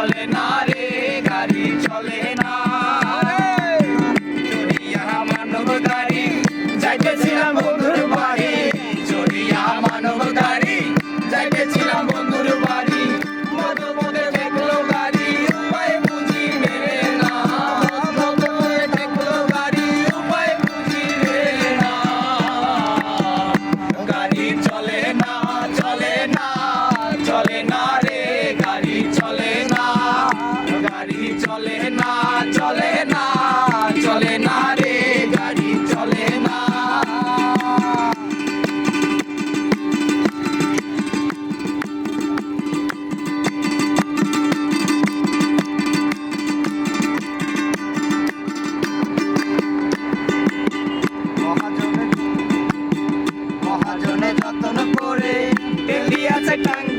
চলে না। 再看。